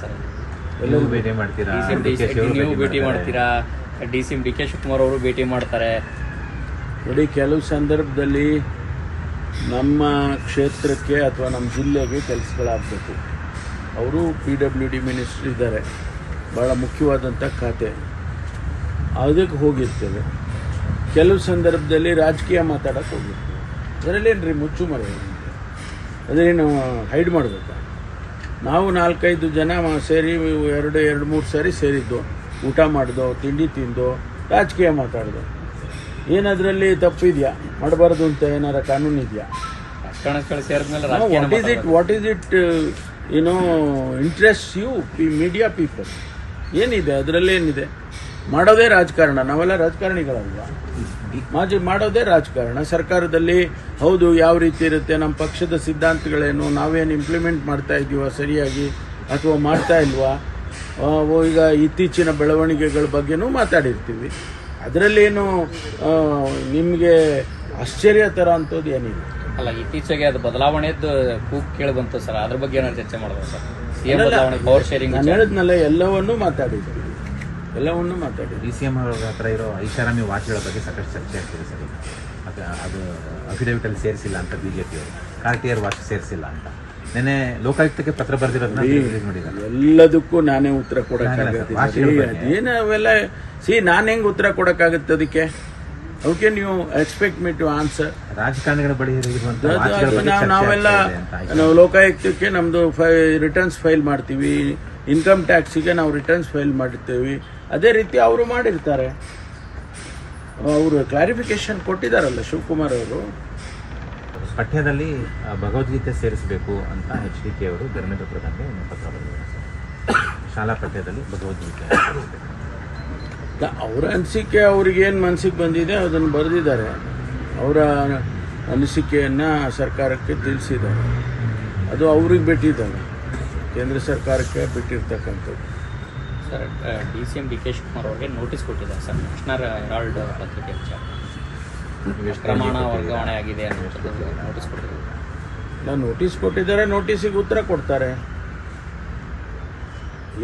Sir. ಭೇಟಿ ಮಾಡ್ತೀರಾ? ನೀವು ಭೇಟಿ ಮಾಡ್ತಾರೆ. D C D K Shivakumar ಅವರು ಭೇಟಿ ಮಾಡ್ತಾರೆ. ನೋಡಿ ಕೆಲವು ಸಂದರ್ಭದಲ್ಲಿ ನಮ್ಮ ಕ್ಷೇತ್ರಕ್ಕೆ ಅಥವಾ ನಮ್ಮ ಜಿಲ್ಲೆಗೆ ಕೆಲಸಗಳಾಗಬೇಕು. ಅವರು ಪಿ ಡಬ್ಲ್ಯೂ ಡಿ ಮಿನಿಸ್ಟರ್ ಇದ್ದಾರೆ. ಭಾಳ ಮುಖ್ಯವಾದಂಥ ಖಾತೆ. ಅದಕ್ಕೆ ಹೋಗಿರ್ತೇವೆ. ಕೆಲವು ಸಂದರ್ಭದಲ್ಲಿ ರಾಜಕೀಯ ಮಾತಾಡೋಕ್ಕೆ ಹೋಗಿರ್ತೇವೆ. ಅದರಲ್ಲೇನು ರೀ ಮುಚ್ಚು ಮರೆ ಅದೇನು ಹೈಡ್ ಮಾಡಬೇಕಾ? ನಾವು ನಾಲ್ಕೈದು ಜನ ಸೇರಿ ಎರಡು ಎರಡು ಮೂರು ಸಾರಿ ಸೇರಿದ್ದು. ಊಟ ಮಾಡ್ದೋ ತಿಂಡಿ ತಿಂದು ರಾಜಕೀಯ ಮಾತಾಡ್ದೋ. ಏನದರಲ್ಲಿ ತಪ್ಪಿದೆಯಾ? ಮಾಡಬಾರ್ದು ಅಂತ ಏನಾರ ಕಾನೂನು ಇದೆಯಾ what is it what is it ಏನೋ interest U P media people ಏನಿದೆ ಅದರಲ್ಲಿ ಏನಿದೆ? ಮಾಡೋದೇ ರಾಜಕಾರಣ ನಾವೆಲ್ಲ ರಾಜಕಾರಣಿಗಳಲ್ವಾ? ಮಾಜಿ ಮಾಡೋದೇ ರಾಜಕಾರಣ. ಸರ್ಕಾರದಲ್ಲಿ ಹೌದು ಯಾವ ರೀತಿ ಇರುತ್ತೆ ನಮ್ಮ ಪಕ್ಷದ ಸಿದ್ಧಾಂತಗಳೇನು ನಾವೇನು ಇಂಪ್ಲಿಮೆಂಟ್ ಮಾಡ್ತಾ ಇದೀವ ಸರಿಯಾಗಿ ಅಥವಾ ಮಾಡ್ತಾ ಇಲ್ವಾ? ಈಗ ಇತ್ತೀಚಿನ ಬೆಳವಣಿಗೆಗಳ ಬಗ್ಗೆನೂ ಮಾತಾಡಿರ್ತೀವಿ. ಅದರಲ್ಲೇನು ನಿಮಗೆ ಆಶ್ಚರ್ಯ ಥರ ಅಂಥದ್ದು ಏನಿಲ್ಲ. ಅಲ್ಲ ಇತ್ತೀಚೆಗೆ ಅದು ಬದಲಾವಣೆದ್ದು ಕೂಗ್ ಕೇಳಿ ಬಂತು ಸರ್ ಅದ್ರ ಬಗ್ಗೆ ಏನಾದ್ರು ಚರ್ಚೆ ಮಾಡ್ಬೋದು ಸರ್? ಸಿಎಂ ಬದಲಾವಣೆ ಪವರ್ ಶೇರಿಂಗ್ ನಾನು ಹೇಳಿದ್ನಲ್ಲ ಎಲ್ಲವನ್ನೂ ಮಾತಾಡಿದ್ದೀವಿ ಎಲ್ಲವನ್ನೂ ಮಾತಾಡಿ. ಡಿ ಸಿ ಎಂ ಅವ್ರ ಹತ್ರ ಇರೋ ಐಷಾರಾಮಿ ವಾಚ್ಗಳ ಬಗ್ಗೆ ಸಾಕಷ್ಟು ಚರ್ಚೆ ಆಗ್ತಿದೆ ಸರ್ ಈಗ. ಅದು ಅದು ಅಫಿಡವಿಟ್ ಅಲ್ಲಿ ಸೇರಿಸಿಲ್ಲ ಅಂತ ಬಿ ಜೆ ಪಿಯವರು ಕಾರ್ಟಿಯರ್ ವಾಚ್ ಸೇರಿಸಿಲ್ಲ ಅಂತ. ನೆನೆ ಲೋಕಾಯುಕ್ತಕ್ಕೆ ಪತ್ರ ಬರೆದಿರೋದನ್ನ ನೋಡಿದ್ದಾರೆ. ಎಲ್ಲದಕ್ಕೂ ನಾನೇ ಉತ್ತರ ಕೊಡೋಕ್ಕಾಗುತ್ತೆ ಏನು. ಅವೆಲ್ಲ ಸಿ ನಾನು ಹೆಂಗೆ ಉತ್ತರ ಕೊಡೋಕ್ಕಾಗುತ್ತೆ ಅದಕ್ಕೆ? ಹೌ ನೀವು ಎಕ್ಸ್ಪೆಕ್ಟ್ ಮಿ ಟು ಆನ್ಸರ್ ರಾಜಕಾರಣಿಗಳ ಬಳಿ ನಾವೆಲ್ಲ ನಾವು ಲೋಕಾಯುಕ್ತಕ್ಕೆ ನಮ್ಮದು ಫೈ ರಿಟರ್ನ್ಸ್ ಫೈಲ್ ಮಾಡ್ತೀವಿ. ಇನ್ಕಮ್ ಟ್ಯಾಕ್ಸಿಗೆ ನಾವು ರಿಟರ್ನ್ಸ್ ಫೈಲ್ ಮಾಡಿರ್ತೀವಿ ಅದೇ ರೀತಿ ಅವರು ಮಾಡಿರ್ತಾರೆ. ಅವರು ಕ್ಲಾರಿಫಿಕೇಶನ್ ಕೊಟ್ಟಿದ್ದಾರಲ್ಲ ಶಿವಕುಮಾರ್ ಅವರು. ಪಠ್ಯದಲ್ಲಿ ಭಗವದ್ಗೀತೆ ಸೇರಿಸಬೇಕು ಅಂತ ಎಚ್ ಡಿ ಕೆ ಅವರು ಧರ್ಮೇಂದ್ರ ಪ್ರಧಾನ್ಗೆ ಪತ್ರ ಬರೆದಿದ್ದಾರೆ. ಶಾಲಾ ಪಠ್ಯದಲ್ಲಿ ಭಗವದ್ಗೀತೆ ಅವರ ಅನಿಸಿಕೆ ಅವ್ರಿಗೇನು ಮನಸ್ಸಿಗೆ ಬಂದಿದೆ ಅದನ್ನು ಬರೆದಿದ್ದಾರೆ. ಅವರ ಅನಿಸಿಕೆಯನ್ನು ಸರ್ಕಾರಕ್ಕೆ ತಿಳಿಸಿದ್ದಾರೆ. ಅದು ಅವ್ರಿಗೆ ಬಿಟ್ಟಿದ್ದಾರೆ. ಕೇಂದ್ರ ಸರ್ಕಾರಕ್ಕೆ ಬಿಟ್ಟಿರ್ತಕ್ಕಂಥದ್ದು. Sir D C M D K Shivakumar ಅವರಿಗೆ ನೋಟಿಸ್ ಕೊಟ್ಟಿದ್ದಾರೆ ಸರ್. ನ್ಯಾಷನಲ್ ಹೆರಾಲ್ಡ್ ಪತ್ರಿಕೆ ವಿಚಾರ. ಪ್ರಮಾಣ ವರ್ಗಾವಣೆ ಆಗಿದೆ ಅನ್ನೋದು ನೋಟಿಸ್ ಕೊಟ್ಟಿದ್ದಾರೆ. ನಾನು ನೋಟಿಸ್ ಕೊಟ್ಟಿದ್ದಾರೆ ನೋಟಿಸಿಗೆ ಉತ್ತರ ಕೊಡ್ತಾರೆ.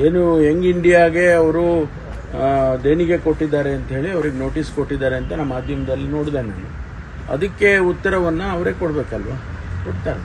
ಏನು ಯಂಗ್ ಇಂಡಿಯಾಗೆ ಅವರು ದೇಣಿಗೆ ಕೊಟ್ಟಿದ್ದಾರೆ ಅಂತ ಹೇಳಿ ಅವ್ರಿಗೆ ನೋಟಿಸ್ ಕೊಟ್ಟಿದ್ದಾರೆ ಅಂತ ನಮ್ಮ ಮಾಧ್ಯಮದಲ್ಲಿ ನೋಡಿದೆ ನಾನು. ಅದಕ್ಕೆ ಉತ್ತರವನ್ನು ಅವರೇ ಕೊಡಬೇಕಲ್ವ? ಕೊಡ್ತಾರೆ.